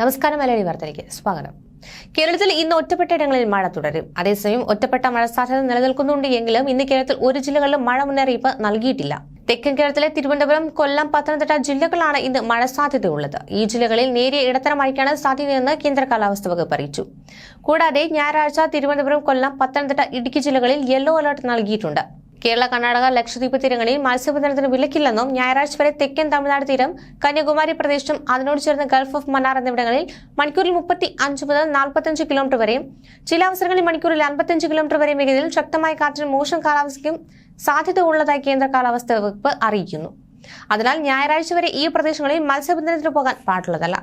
നമസ്കാരം മലയാളി വാർത്തയിലേക്ക് സ്വാഗതം. കേരളത്തിൽ ഇന്ന് ഒറ്റപ്പെട്ട ഇടങ്ങളിൽ മഴ തുടരും. അതേസമയം ഒറ്റപ്പെട്ട മഴ സാധ്യത നിലനിൽക്കുന്നുണ്ട് എങ്കിലും ഇന്ന് കേരളത്തിൽ ഒരു ജില്ലകളിലും മഴ മുന്നറിയിപ്പ് നൽകിയിട്ടില്ല. തെക്കൻ കേരളത്തിലെ തിരുവനന്തപുരം കൊല്ലം പത്തനംതിട്ട ജില്ലകളാണ് ഇന്ന് മഴ സാധ്യതയുള്ളത്. ഈ ജില്ലകളിൽ നേരിയ ഇടത്തരം മഴയ്ക്കാണ് സാധ്യതയെന്ന് കേന്ദ്ര കാലാവസ്ഥാ വകുപ്പ് അറിയിച്ചു. കൂടാതെ ഞായറാഴ്ച തിരുവനന്തപുരം കൊല്ലം പത്തനംതിട്ട ഇടുക്കി ജില്ലകളിൽ യെല്ലോ അലർട്ട് നൽകിയിട്ടുണ്ട്. കേരള കർണാടക ലക്ഷദ്വീപ് തീരങ്ങളിൽ മത്സ്യബന്ധനത്തിന് വിലക്കില്ലെന്നും ഞായറാഴ്ച വരെ തെക്കൻ തമിഴ്നാട് തീരം കന്യാകുമാരി പ്രദേശം അതിനോട് ചേർന്ന ഗൾഫ് ഓഫ് മന്നാർ എന്നിവിടങ്ങളിൽ മണിക്കൂറിൽ മുപ്പത്തി അഞ്ച് മുതൽ നാൽപ്പത്തഞ്ച് കിലോമീറ്റർ വരെയും ചില അവസരങ്ങളിൽ മണിക്കൂറിൽ അൻപത്തഞ്ച് കിലോമീറ്റർ വരെ വേഗതയിൽ ശക്തമായ കാറ്റിനും മോശം കാലാവസ്ഥയ്ക്കും സാധ്യത ഉള്ളതായി കേന്ദ്ര കാലാവസ്ഥാ വകുപ്പ് അറിയിക്കുന്നു. അതിനാൽ ഞായറാഴ്ച വരെ ഈ പ്രദേശങ്ങളിൽ മത്സ്യബന്ധനത്തിന് പോകാൻ പാടുള്ളതല്ല.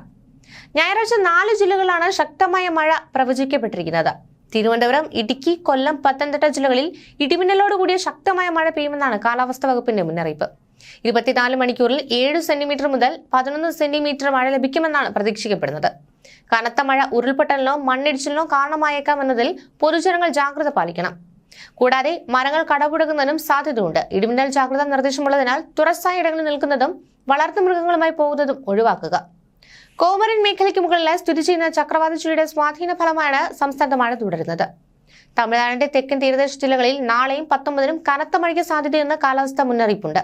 ഞായറാഴ്ച നാല് ജില്ലകളിലാണ് ശക്തമായ മഴ പ്രവചിക്കപ്പെട്ടിരിക്കുന്നത്. തിരുവനന്തപുരം ഇടുക്കി കൊല്ലം പത്തനംതിട്ട ജില്ലകളിൽ ഇടിമിന്നലോടുകൂടിയ ശക്തമായ മഴ പെയ്യുമെന്നാണ് കാലാവസ്ഥാ വകുപ്പിന്റെ മുന്നറിയിപ്പ്. ഇരുപത്തിനാല് മണിക്കൂറിൽ ഏഴ് സെന്റിമീറ്റർ മുതൽ പതിനൊന്ന് സെന്റിമീറ്റർ മഴ ലഭിക്കുമെന്നാണ് പ്രതീക്ഷിക്കപ്പെടുന്നത്. കനത്ത മഴ ഉരുൾപൊട്ടലിനോ മണ്ണിടിച്ചിലിനോ കാരണമായേക്കാമെന്നതിൽ പൊതുജനങ്ങൾ ജാഗ്രത പാലിക്കണം. കൂടാതെ മരങ്ങൾ കടപുഴകുന്നതിനും സാധ്യതയുണ്ട്. ഇടിമിന്നൽ ജാഗ്രതാ നിർദ്ദേശമുള്ളതിനാൽ തുറസായ ഇടങ്ങളിൽ നിൽക്കുന്നതും വളർത്തു മൃഗങ്ങളുമായി പോകുന്നതും ഒഴിവാക്കുക. കോമറൻ മേഖലയ്ക്ക് മുകളിൽ സ്ഥിതി ചെയ്യുന്ന ചക്രവാത ചുഴിയുടെ സ്വാധീന ഫലമാണ് സംസ്ഥാനത്ത് മഴ തുടരുന്നത്. തമിഴ്നാടിന്റെ തെക്കൻ തീരദേശ ജില്ലകളിൽ നാളെയും പത്തൊമ്പതിനും കനത്ത മഴയ്ക്ക് സാധ്യതയെന്ന് കാലാവസ്ഥാ മുന്നറിയിപ്പുണ്ട്.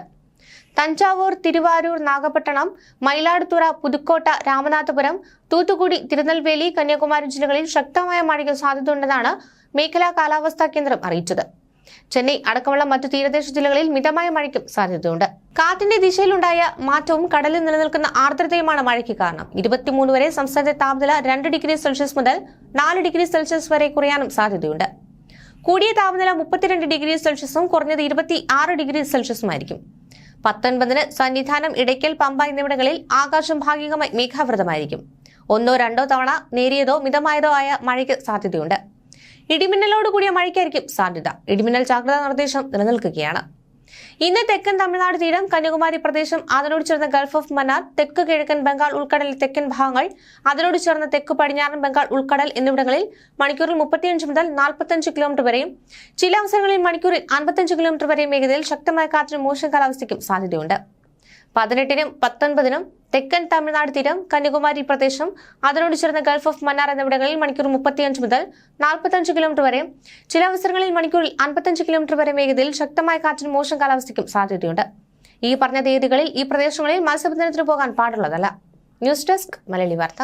തഞ്ചാവൂർ തിരുവാരൂർ നാഗപട്ടണം മയിലാടുത്തുറ പുതുക്കോട്ട രാമനാഥപുരം തൂത്തുക്കുടി തിരുനെൽവേലി കന്യാകുമാരി ജില്ലകളിൽ ശക്തമായ മഴയ്ക്ക് സാധ്യതയുണ്ടെന്നാണ് മേഖലാ കാലാവസ്ഥാ കേന്ദ്രം അറിയിച്ചത്. ചെന്നൈ അടക്കമുള്ള മറ്റു തീരദേശ ജില്ലകളിൽ മിതമായ മഴയ്ക്കും സാധ്യതയുണ്ട്. കാറ്റിന്റെ ദിശയിലുണ്ടായ മാറ്റവും കടലിൽ നിലനിൽക്കുന്ന ആർദ്രതയുമാണ് മഴയ്ക്ക് കാരണം. ഇരുപത്തിമൂന്ന് വരെ സംസ്ഥാനത്തെ താപനില രണ്ട് ഡിഗ്രി സെൽഷ്യസ് മുതൽ നാല് ഡിഗ്രി സെൽഷ്യസ് വരെ കുറയാനും സാധ്യതയുണ്ട്. കൂടിയ താപനില മുപ്പത്തിരണ്ട് ഡിഗ്രി സെൽഷ്യസും കുറഞ്ഞത് ഇരുപത്തി ആറ് ഡിഗ്രി സെൽഷ്യസുമായിരിക്കും. പത്തൊൻപതിന് സന്നിധാനം ഇടയ്ക്കൽ പമ്പ എന്നിവിടങ്ങളിൽ ആകാശം ഭാഗികമായി മേഘാവൃതമായിരിക്കും. ഒന്നോ രണ്ടോ തവണ നേരിയതോ മിതമായതോ ആയ മഴയ്ക്ക് സാധ്യതയുണ്ട്. ഇടിമിന്നലോട് കൂടിയ മഴയ്ക്കായിരിക്കും സാധ്യത. ഇടിമിന്നൽ ജാഗ്രതാ നിർദ്ദേശം നിലനിൽക്കുകയാണ്. ഇന്ന് തെക്കൻ തമിഴ്നാട് തീരം കന്യാകുമാരി പ്രദേശം അതിനോട് ചേർന്ന ഗൾഫ് ഓഫ് മനാർ തെക്ക് കിഴക്കൻ ബംഗാൾ ഉൾക്കടലിൽ തെക്കൻ ഭാഗങ്ങൾ അതിനോട് ചേർന്ന തെക്ക് പടിഞ്ഞാറൻ ബംഗാൾ ഉൾക്കടൽ എന്നിവിടങ്ങളിൽ മണിക്കൂറിൽ മുപ്പത്തിയഞ്ച് മുതൽ നാൽപ്പത്തഞ്ച് കിലോമീറ്റർ വരെയും ചില അവസരങ്ങളിൽ മണിക്കൂറിൽ അൻപത്തഞ്ച് കിലോമീറ്റർ വരെയും വേഗതയിൽ ശക്തമായ കാറ്റിനും മോശം കാലാവസ്ഥയ്ക്കും സാധ്യതയുണ്ട്. പതിനെട്ടിനും പത്തൊൻപതിനും തെക്കൻ തമിഴ്നാട് തീരം കന്യാകുമാരി പ്രദേശം അതിനോട് ചേർന്ന ഗൾഫ് ഓഫ് മന്നാർ എന്നിവിടങ്ങളിൽ മണിക്കൂർ മുപ്പത്തിയഞ്ച് മുതൽ നാൽപ്പത്തഞ്ച് കിലോമീറ്റർ വരെ. ചില അവസരങ്ങളിൽ മണിക്കൂറിൽ അൻപത്തഞ്ച് കിലോമീറ്റർ വരെ വേഗതയിൽ ശക്തമായ കാറ്റിനും മോശം കാലാവസ്ഥയ്ക്കും സാധ്യതയുണ്ട്. ഈ പറഞ്ഞ തീയതികളിൽ ഈ പ്രദേശങ്ങളിൽ മത്സ്യബന്ധനത്തിന് പോകാൻ പാടുള്ളതല്ല. ന്യൂസ് ഡെസ്ക് മലയാളി വാർത്ത.